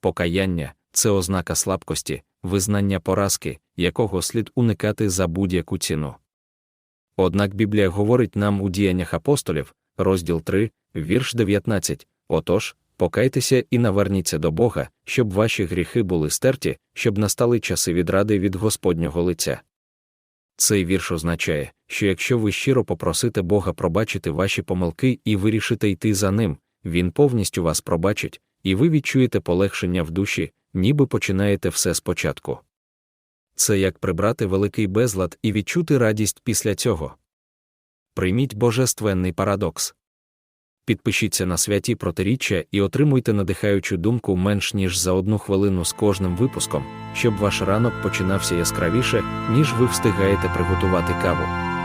покаяння це ознака слабкості, визнання поразки, якого слід уникати за будь-яку ціну. Однак Біблія говорить нам у діяннях апостолів, розділ 3, вірш 19, отож, покайтеся і наверніться до Бога, щоб ваші гріхи були стерті, щоб настали часи відради від Господнього лиця. Цей вірш означає, що якщо ви щиро попросите Бога пробачити ваші помилки і вирішите йти за ним, Він повністю вас пробачить, і ви відчуєте полегшення в душі, ніби починаєте все спочатку. Це як прибрати великий безлад і відчути радість після цього. Прийміть божественний парадокс. Підпишіться на святі протиріччя і отримуйте надихаючу думку менш ніж за одну хвилину з кожним випуском, щоб ваш ранок починався яскравіше, ніж ви встигаєте приготувати каву.